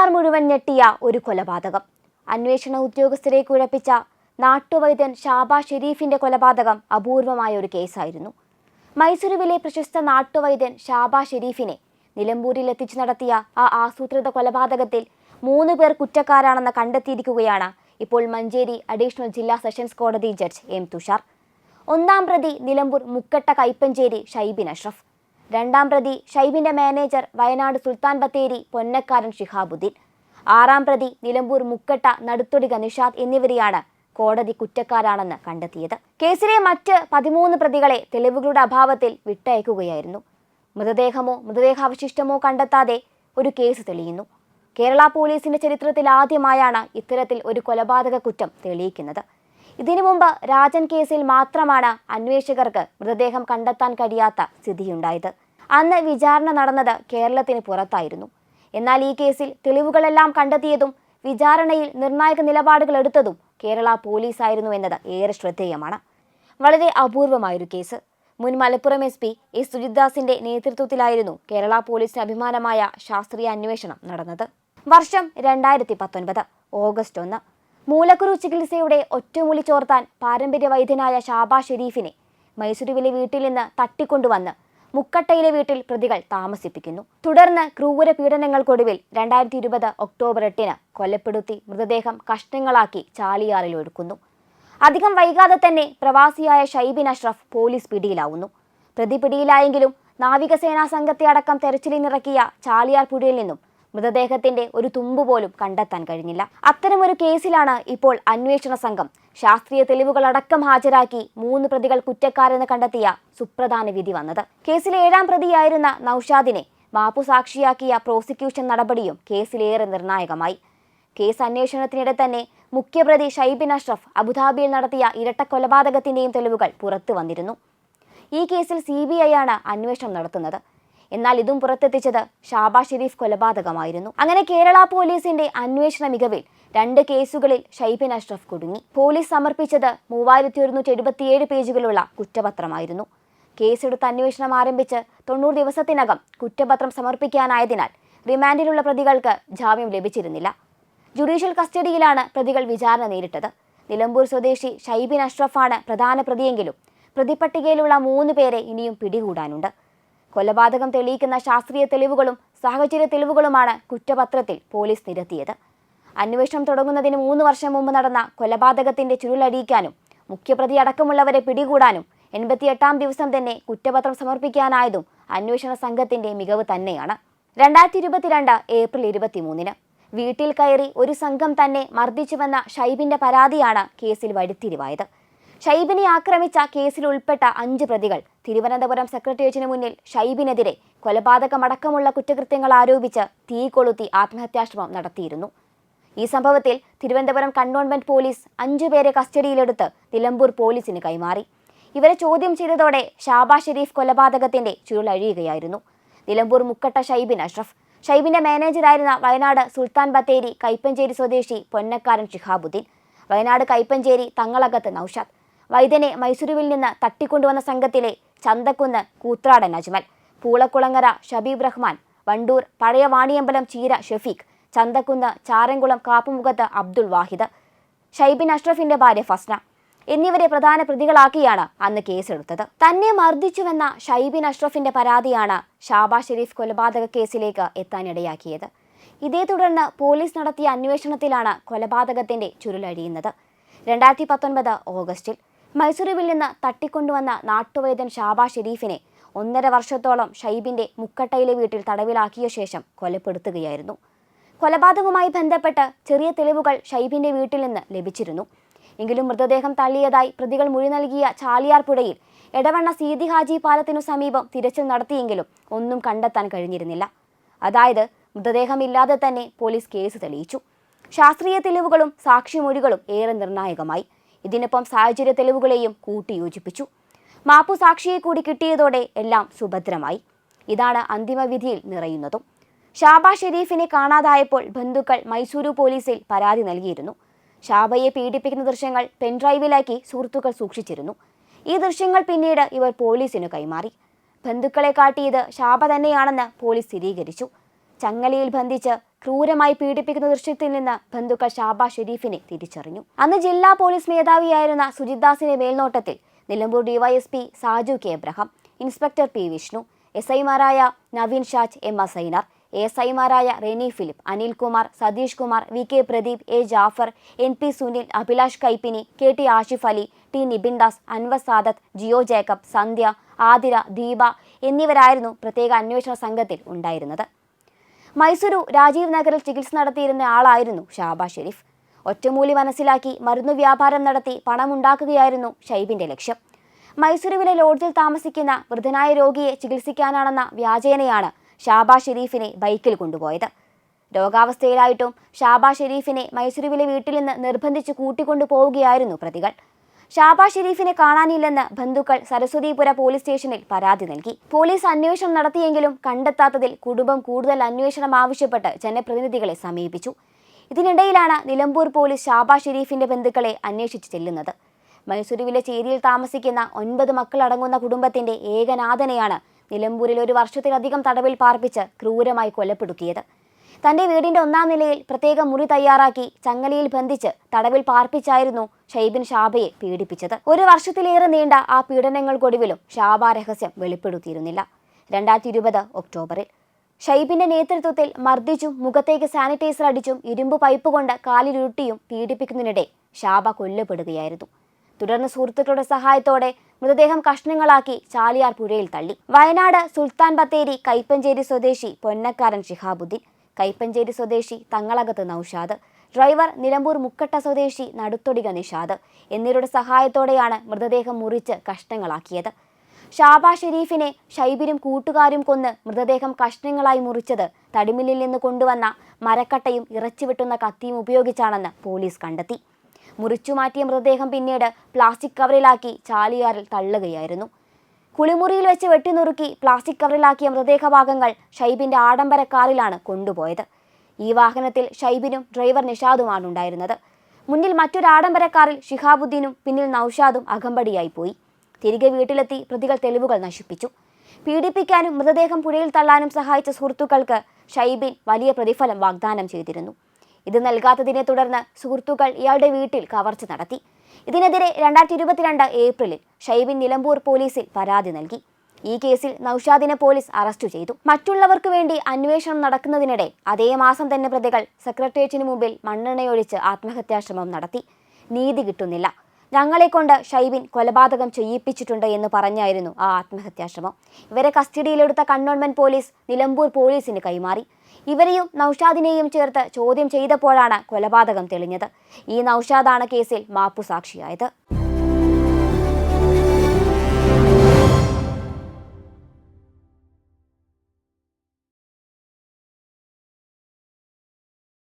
സർക്കാർ മുഴുവൻ ഞെട്ടിയ ഒരു കൊലപാതകം. അന്വേഷണ ഉദ്യോഗസ്ഥരെ കുഴപ്പിച്ച നാട്ടുവൈദ്യൻ ഷാബ ഷെരീഫിന്റെ കൊലപാതകം അപൂർവമായ ഒരു കേസായിരുന്നു. മൈസൂരുവിലെ പ്രശസ്ത നാട്ടുവൈദ്യൻ ഷാബ ഷെരീഫിനെ നിലമ്പൂരിൽ എത്തിച്ചു നടത്തിയ ആ ആസൂത്രിത കൊലപാതകത്തിൽ മൂന്ന് പേർ കുറ്റക്കാരാണെന്ന് കണ്ടെത്തിയിരിക്കുകയാണ് ഇപ്പോൾ മഞ്ചേരി അഡീഷണൽ ജില്ലാ സെഷൻസ് കോടതി ജഡ്ജ് എം തുഷാർ. ഒന്നാം പ്രതി നിലമ്പൂർ മുക്കട്ട കൈപ്പഞ്ചേരി ഷൈബിൻ അഷ്റഫ്. രണ്ടാം പ്രതി ഷൈബിന്റെ മാനേജർ വയനാട് സുൽത്താൻ ബത്തേരി പൊന്നക്കാരൻ ഷിഹാബുദ്ദീൻ. ആറാം പ്രതി നിലമ്പൂർ മുക്കട്ട നടുത്തൊടിക നിഷാദ് എന്നിവരെയാണ് കോടതി കുറ്റക്കാരാണെന്ന് കണ്ടെത്തിയത്. കേസിലെ മറ്റ് പതിമൂന്ന് പ്രതികളെ തെളിവുകളുടെ അഭാവത്തിൽ വിട്ടയക്കുകയായിരുന്നു. മൃതദേഹമോ മൃതദേഹാവശിഷ്ടമോ കണ്ടെത്താതെ ഒരു കേസ് തെളിയുന്നു. കേരള പോലീസിന്റെ ചരിത്രത്തിൽ ആദ്യമായാണ് ഇത്തരത്തിൽ ഒരു കൊലപാതക കുറ്റം തെളിയിക്കുന്നത്. ഇതിനു മുമ്പ് രാജൻ കേസിൽ മാത്രമാണ് അന്വേഷകർക്ക് മൃതദേഹം കണ്ടെത്താൻ കഴിയാത്ത സ്ഥിതിയുണ്ടായത്. അന്ന് വിചാരണ നടന്നത് കേരളത്തിന് പുറത്തായിരുന്നു. എന്നാൽ ഈ കേസിൽ തെളിവുകളെല്ലാം കണ്ടെത്തിയതും വിചാരണയിൽ നിർണായക നിലപാടുകൾ എടുത്തതും കേരള പോലീസായിരുന്നു എന്നത് ഏറെ ശ്രദ്ധേയമാണ്. വളരെ അപൂർവമായൊരു കേസ്. മുൻ മലപ്പുറം എസ് പി എസ് സുജിത്ദാസിന്റെ നേതൃത്വത്തിലായിരുന്നു കേരള പോലീസിന് അഭിമാനമായ ശാസ്ത്രീയ അന്വേഷണം നടന്നത്. വർഷം രണ്ടായിരത്തി പത്തൊൻപത് ഓഗസ്റ്റ് ഒന്ന്. മൂലക്കുരു ചികിത്സയുടെ ഒറ്റമൂലി ചോർത്താൻ പാരമ്പര്യ വൈദ്യനായ ഷാബാ ഷെരീഫിനെ മൈസൂരുവിലെ വീട്ടിൽ നിന്ന് തട്ടിക്കൊണ്ടുവന്ന് മുക്കട്ടയിലെ വീട്ടിൽ പ്രതികൾ താമസിപ്പിക്കുന്നു. തുടർന്ന് ക്രൂര പീഡനങ്ങൾക്കൊടുവിൽ രണ്ടായിരത്തി ഇരുപത് ഒക്ടോബർ എട്ടിന് കൊലപ്പെടുത്തി മൃതദേഹം കഷ്ണങ്ങളാക്കി ചാലിയാറിൽ ഒഴുക്കുന്നു. അധികം വൈകാതെ തന്നെ പ്രവാസിയായ ഷൈബിൻ അഷ്റഫ് പോലീസ് പിടിയിലാവുന്നു. പ്രതി പിടിയിലായെങ്കിലും നാവികസേനാ സംഘത്തെ അടക്കം തെരച്ചിലിനിറക്കിയ ചാലിയാർ പുഴയിൽ നിന്നും മൃതദേഹത്തിന്റെ ഒരു തുമ്പ് പോലും കണ്ടെത്താൻ കഴിഞ്ഞില്ല. അത്തരമൊരു കേസിലാണ് ഇപ്പോൾ അന്വേഷണ സംഘം ശാസ്ത്രീയ തെളിവുകളടക്കം ഹാജരാക്കി മൂന്ന് പ്രതികൾ കുറ്റക്കാരെന്ന് കണ്ടെത്തിയ സുപ്രധാന വിധി വന്നത്. കേസിലെ ഏഴാം പ്രതിയായിരുന്ന നൌഷാദിനെ മാപ്പുസാക്ഷിയാക്കിയ പ്രോസിക്യൂഷൻ നടപടിയും കേസിലേറെ നിർണായകമായി. കേസ് അന്വേഷണത്തിനിടെ തന്നെ മുഖ്യപ്രതി ഷൈബിൻ അഷ്റഫ് അബുദാബിയിൽ നടത്തിയ ഇരട്ട കൊലപാതകത്തിന്റെയും തെളിവുകൾ പുറത്തു വന്നിരുന്നു. ഈ കേസിൽ സി ബി ഐ ആണ് അന്വേഷണം നടത്തുന്നത്. എന്നാൽ ഇതും പുറത്തെത്തിച്ചത് ഷാബാ ഷെരീഫ് കൊലപാതകമായിരുന്നു. അങ്ങനെ കേരള പോലീസിന്റെ അന്വേഷണ മികവിൽ രണ്ട് കേസുകളിൽ ഷൈബിൻ അഷ്റഫ് കുടുങ്ങി. പോലീസ് സമർപ്പിച്ചത് മൂവായിരത്തി ഒരുന്നൂറ്റി എഴുപത്തിയേഴ് പേജുകളുള്ള കുറ്റപത്രമായിരുന്നു. കേസെടുത്ത് അന്വേഷണം ആരംഭിച്ച് തൊണ്ണൂറ് ദിവസത്തിനകം കുറ്റപത്രം സമർപ്പിക്കാനായതിനാൽ റിമാൻഡിലുള്ള പ്രതികൾക്ക് ജാമ്യം ലഭിച്ചിരുന്നില്ല. ജുഡീഷ്യൽ കസ്റ്റഡിയിലാണ് പ്രതികൾ വിചാരണ നേരിട്ടത്. നിലമ്പൂർ സ്വദേശി ഷൈബിൻ അഷ്റഫാണ് പ്രധാന പ്രതിയെങ്കിലും പ്രതിപട്ടികയിലുള്ള മൂന്ന് പേരെ ഇനിയും പിടികൂടാനുണ്ട്. കൊലപാതകം തെളിയിക്കുന്ന ശാസ്ത്രീയ തെളിവുകളും സാഹചര്യ തെളിവുകളുമാണ് കുറ്റപത്രത്തിൽ പോലീസ് നിരത്തിയത്. അന്വേഷണം തുടങ്ങുന്നതിന് മൂന്ന് വർഷം മുമ്പ് നടന്ന കൊലപാതകത്തിന്റെ ചുരുളഴിയിക്കാനും മുഖ്യപ്രതി അടക്കമുള്ളവരെ പിടികൂടാനും എൺപത്തിയെട്ടാം ദിവസം തന്നെ കുറ്റപത്രം സമർപ്പിക്കാനായതും അന്വേഷണ സംഘത്തിന്റെ മികവ് തന്നെയാണ്. രണ്ടായിരത്തി ഇരുപത്തിരണ്ട് ഏപ്രിൽ ഇരുപത്തിമൂന്നിന് വീട്ടിൽ കയറി ഒരു സംഘം തന്നെ മർദ്ദിച്ചുവെന്ന ഷൈബിന്റെ പരാതിയാണ് കേസിൽ വഴിത്തിരിവായത്. ഷൈബിനെ ആക്രമിച്ച കേസിൽ ഉൾപ്പെട്ട അഞ്ച് പ്രതികൾ. തിരുവനന്തപുരം സെക്രട്ടേറിയറ്റിന് മുന്നിൽ ഷൈബിനെതിരെ കൊലപാതകമടക്കമുള്ള കുറ്റകൃത്യങ്ങൾ ആരോപിച്ച് തീ കൊളുത്തി ആത്മഹത്യാശ്രമം നടത്തിയിരുന്നു. ഈ സംഭവത്തിൽ തിരുവനന്തപുരം കണ്ടോൺമെന്റ് പോലീസ് അഞ്ചുപേരെ കസ്റ്റഡിയിലെടുത്ത് നിലമ്പൂർ പോലീസിന് കൈമാറി. ഇവരെ ചോദ്യം ചെയ്തതോടെ ഷാബാ ഷെരീഫ് കൊലപാതകത്തിന്റെ ചുരുളഴിയുകയായിരുന്നു നിലമ്പൂർ മുക്കട്ട ഷൈബിൻ അഷ്റഫ്. ഷൈബിന്റെ മാനേജറായിരുന്ന വയനാട് സുൽത്താൻ ബത്തേരി കൈപ്പഞ്ചേരി സ്വദേശി പൊന്നക്കാരൻ ഷിഹാബുദ്ദീൻ. വയനാട് കൈപ്പഞ്ചേരി തങ്ങളകത്ത് നൌഷാദ്. വൈദ്യനെ മൈസൂരുവിൽ നിന്ന് തട്ടിക്കൊണ്ടുവന്ന സംഘത്തിലെ ചന്തക്കുന്ന് കൂത്രാടൻ അജ്മൽ പൂളക്കുളങ്ങര ഷബീബ് റഹ്മാൻ വണ്ടൂർ പഴയ വാണിയമ്പലം ചീര ഷെഫീഖ് ചന്തക്കുന്ന് ചാരംകുളം കാപ്പുമുഖത്ത് അബ്ദുൾ വാഹിദ് ഷൈബിൻ അഷ്റഫിന്റെ ഭാര്യ ഫസ്ന എന്നിവരെ പ്രധാന പ്രതികളാക്കിയാണ് അന്ന് കേസെടുത്തത്. തന്നെ മർദ്ദിച്ചുവെന്ന ഷൈബിൻ അഷ്റഫിന്റെ പരാതിയാണ് ഷാബാ ഷെരീഫ് കൊലപാതക കേസിലേക്ക് എത്താനിടയാക്കിയത്. ഇതേ തുടർന്ന് പോലീസ് നടത്തിയ അന്വേഷണത്തിലാണ് കൊലപാതകത്തിന്റെ ചുരുളഴിയുന്നത്. രണ്ടായിരത്തി പത്തൊൻപത് ഓഗസ്റ്റിൽ മൈസൂരുവിൽ നിന്ന് തട്ടിക്കൊണ്ടുവന്ന നാട്ടുവൈദ്യൻ ഷാബാ ഷെരീഫിനെ ഒന്നര വർഷത്തോളം ഷൈബിന്റെ മുക്കട്ടയിലെ വീട്ടിൽ തടവിലാക്കിയ ശേഷം കൊലപ്പെടുത്തുകയായിരുന്നു. കൊലപാതകവുമായി ബന്ധപ്പെട്ട് ചെറിയ തെളിവുകൾ ഷൈബിന്റെ വീട്ടിൽ നിന്ന് ലഭിച്ചിരുന്നു. എങ്കിലും മൃതദേഹം തള്ളിയതായി പ്രതികൾ മൊഴി നൽകിയ ചാലിയാർ പുഴയിൽ എടവണ്ണ സീതി ഹാജി പാലത്തിനു സമീപം തിരച്ചിൽ നടത്തിയെങ്കിലും ഒന്നും കണ്ടെത്താൻ കഴിഞ്ഞിരുന്നില്ല. അതായത് മൃതദേഹമില്ലാതെ തന്നെ പോലീസ് കേസ് തെളിയിച്ചു. ശാസ്ത്രീയ തെളിവുകളും സാക്ഷിമൊഴികളും ഏറെ നിർണായകമായി. ഇതിനൊപ്പം സാഹചര്യ തെളിവുകളെയും കൂട്ടിയോജിപ്പിച്ചു. മാപ്പു സാക്ഷിയെ കൂടി കിട്ടിയതോടെ എല്ലാം സുഭദ്രമായി. ഇതാണ് അന്തിമ വിധിയിൽ നിറയുന്നതും. ഷാബാ ഷെരീഫിനെ കാണാതായപ്പോൾ ബന്ധുക്കൾ മൈസൂരു പോലീസിൽ പരാതി നൽകിയിരുന്നു. ഷാബയെ പീഡിപ്പിക്കുന്ന ദൃശ്യങ്ങൾ പെൻഡ്രൈവിലാക്കി സുഹൃത്തുക്കൾ സൂക്ഷിച്ചിരുന്നു. ഈ ദൃശ്യങ്ങൾ പിന്നീട് ഇവർ പോലീസിനു കൈമാറി. ബന്ധുക്കളെ കാട്ടിയത് ഷാബ തന്നെയാണെന്ന് പോലീസ് സ്ഥിരീകരിച്ചു. ചങ്ങലയിൽ ബന്ധിച്ച് ക്രൂരമായി പീഡിപ്പിക്കുന്ന ദൃശ്യത്തിൽ നിന്ന് ബന്ധുക്കൾ ഷാബാ ഷെരീഫിനെ തിരിച്ചറിഞ്ഞു. അന്ന് ജില്ലാ പോലീസ് മേധാവിയായിരുന്ന സുജിത്ദാസിന്റെ മേൽനോട്ടത്തിൽ Nilambur DYSP Saju K. Abraham inspector P. Vishnu S ഐമാരായ നവീൻ ഷാജ് എം. അസൈനാർ എസ് ഐമാരായ Reni Philip Anilkumar Satheesh Kumar V. K. Pradeep A. Jafar N. P. Sunil Abhilash Kaippini K. T. Ashif Ali T. Nibin Das Anwar Sadath Jio Jacob Sandhya Athira Deepa എന്നിവരായിരുന്നു പ്രത്യേക അന്വേഷണ സംഘത്തിൽ ഉണ്ടായിരുന്നത്. മൈസൂരു രാജീവ് നഗറിൽ ചികിത്സ നടത്തിയിരുന്ന ആളായിരുന്നു ഷാബാ ഷെരീഫ്. ഒറ്റമൂലി മനസ്സിലാക്കി മരുന്നു വ്യാപാരം നടത്തി പണമുണ്ടാക്കുകയായിരുന്നു ഷൈബിന്റെ ലക്ഷ്യം. മൈസൂരുവിലെ ലോഡ്ജിൽ താമസിക്കുന്ന വൃദ്ധനായ രോഗിയെ ചികിത്സിക്കാനാണെന്ന വ്യാജേനയാണ് ഷാബാ ഷെരീഫിനെ ബൈക്കിൽ കൊണ്ടുപോയത്. രോഗാവസ്ഥയിലായിട്ടും ഷാബാ ഷെരീഫിനെ മൈസൂരുവിലെ വീട്ടിൽ നിന്ന് നിർബന്ധിച്ച് കൂട്ടിക്കൊണ്ടു പോവുകയായിരുന്നു പ്രതികൾ. ഷാബാ ഷെരീഫിനെ കാണാനില്ലെന്ന് ബന്ധുക്കൾ സരസ്വതിപുര പോലീസ് സ്റ്റേഷനിൽ പരാതി നൽകി. പോലീസ് അന്വേഷണം നടത്തിയെങ്കിലും കണ്ടെത്താത്തതിൽ കുടുംബം കൂടുതൽ അന്വേഷണം ആവശ്യപ്പെട്ട് ജനപ്രതിനിധികളെ സമീപിച്ചു. ഇതിനിടയിലാണ് നിലമ്പൂർ പോലീസ് ഷാബാ ഷെരീഫിന്റെ ബന്ധുക്കളെ അന്വേഷിച്ച് ചെല്ലുന്നത്. മൈസൂരുവിലെ ചേരിയിൽ താമസിക്കുന്ന ഒൻപത് മക്കളടങ്ങുന്ന കുടുംബത്തിന്റെ ഏകനാഥനെയാണ് നിലമ്പൂരിൽ ഒരു വർഷത്തിലധികം തടവിൽ പാർപ്പിച്ച് ക്രൂരമായി കൊലപ്പെടുത്തിയത്. തന്റെ വീടിന്റെ ഒന്നാം നിലയിൽ പ്രത്യേക മുറി തയ്യാറാക്കി ചങ്ങലയിൽ ബന്ധിച്ച് തടവിൽ പാർപ്പിച്ചായിരുന്നു ഷൈബിൻ ഷാബയെ പീഡിപ്പിച്ചത്. ഒരു വർഷത്തിലേറെ നീണ്ട ആ പീഡനങ്ങൾക്കൊടുവിലും ഷാബ രഹസ്യം വെളിപ്പെടുത്തിയിരുന്നില്ല. രണ്ടായിരത്തി ഇരുപത് ഒക്ടോബറിൽ. ഷൈബിന്റെ നേതൃത്വത്തിൽ മർദ്ദിച്ചും മുഖത്തേക്ക് സാനിറ്റൈസർ അടിച്ചും ഇരുമ്പ് പൈപ്പ് കൊണ്ട് കാലിലുരുട്ടിയും പീഡിപ്പിക്കുന്നതിനിടെ ഷാബ കൊല്ലപ്പെടുകയായിരുന്നു. തുടർന്ന് സുഹൃത്തുക്കളുടെ സഹായത്തോടെ മൃതദേഹം കഷ്ണങ്ങളാക്കി ചാലിയാർ പുഴയിൽ തള്ളി. വയനാട് സുൽത്താൻ ബത്തേരി കൈപ്പഞ്ചേരി സ്വദേശി പൊന്നക്കാരൻ ഷിഹാബുദ്ദീൻ കൈപ്പഞ്ചേരി സ്വദേശി തങ്ങളകത്ത് നൌഷാദ്. ഡ്രൈവർ നിലമ്പൂർ മുക്കട്ട സ്വദേശി നടുത്തൊടിക നിഷാദ് എന്നിവരുടെ സഹായത്തോടെയാണ് മൃതദേഹം മുറിച്ച് കഷ്ണങ്ങളാക്കിയത്. ഷാബ ഷെരീഫിനെ ഷൈബിനും കൂട്ടുകാരും കൊന്ന് മൃതദേഹം കഷ്ണങ്ങളായി മുറിച്ചത് തടിമില്ലിൽ നിന്ന് കൊണ്ടുവന്ന മരക്കട്ടയും ഇറച്ചി വെട്ടുന്ന കത്തിയും ഉപയോഗിച്ചാണെന്ന് പോലീസ് കണ്ടെത്തി. മുറിച്ചു മാറ്റിയ മൃതദേഹം പിന്നീട് പ്ലാസ്റ്റിക് കവറിലാക്കി ചാലിയാറിൽ തള്ളുകയായിരുന്നു. കുളിമുറിയിൽ വെച്ച് വെട്ടിനുറുക്കി പ്ലാസ്റ്റിക് കവറിലാക്കിയ മൃതദേഹഭാഗങ്ങൾ ഷൈബിന്റെ ആഡംബര കാറിലാണ് കൊണ്ടുപോയത്. ഈ വാഹനത്തിൽ ഷൈബിനും ഡ്രൈവർ നിഷാദുമാണ് ഉണ്ടായിരുന്നത്. മുന്നിൽ മറ്റൊരു ആഡംബര കാറിൽ ഷിഹാബുദ്ദീനും പിന്നിൽ നൌഷാദും അകമ്പടിയായി പോയി. തിരികെ വീട്ടിലെത്തി പ്രതികൾ തെളിവുകൾ നശിപ്പിച്ചു. പീഡിപ്പിക്കാനും മൃതദേഹം പുഴയിൽ തള്ളാനും സഹായിച്ച സുഹൃത്തുക്കൾക്ക് ഷൈബിൻ വലിയ പ്രതിഫലം വാഗ്ദാനം ചെയ്തിരുന്നു. ഇത് നൽകാത്തതിനെ തുടർന്ന് സുഹൃത്തുക്കൾ ഇയാളുടെ വീട്ടിൽ കവർച്ച നടത്തി. ഇതിനെതിരെ രണ്ടായിരത്തി ഇരുപത്തിരണ്ട് ഏപ്രിലിൽ ഷൈബിൻ നിലമ്പൂർ പോലീസിൽ പരാതി നൽകി. ഈ കേസിൽ നൌഷാദിനെ പോലീസ് അറസ്റ്റ് ചെയ്തു. മറ്റുള്ളവർക്ക് വേണ്ടി അന്വേഷണം നടക്കുന്നതിനിടെ അതേ മാസം തന്നെ പ്രതികൾ സെക്രട്ടേറിയറ്റിന് മുമ്പിൽ മണ്ണെണ്ണയൊഴിച്ച് ആത്മഹത്യാശ്രമം നടത്തി. നീതി കിട്ടുന്നില്ല. ഞങ്ങളെ കൊണ്ട് ഷൈബിൻ കൊലപാതകം ചെയ്യിപ്പിച്ചിട്ടുണ്ട് എന്ന് പറഞ്ഞായിരുന്നു ആ ആത്മഹത്യാശ്രമം. ഇവരെ കസ്റ്റഡിയിലെടുത്ത കണ്ടോൺമെന്റ് പോലീസ് നിലമ്പൂർ പോലീസിന് കൈമാറി. ഇവരെയും നൌഷാദിനെയും ചേർത്ത് ചോദ്യം ചെയ്തപ്പോഴാണ് കൊലപാതകം തെളിഞ്ഞത്. ഈ നൌഷാദാണ് കേസിൽ മാപ്പുസാക്ഷിയായത്.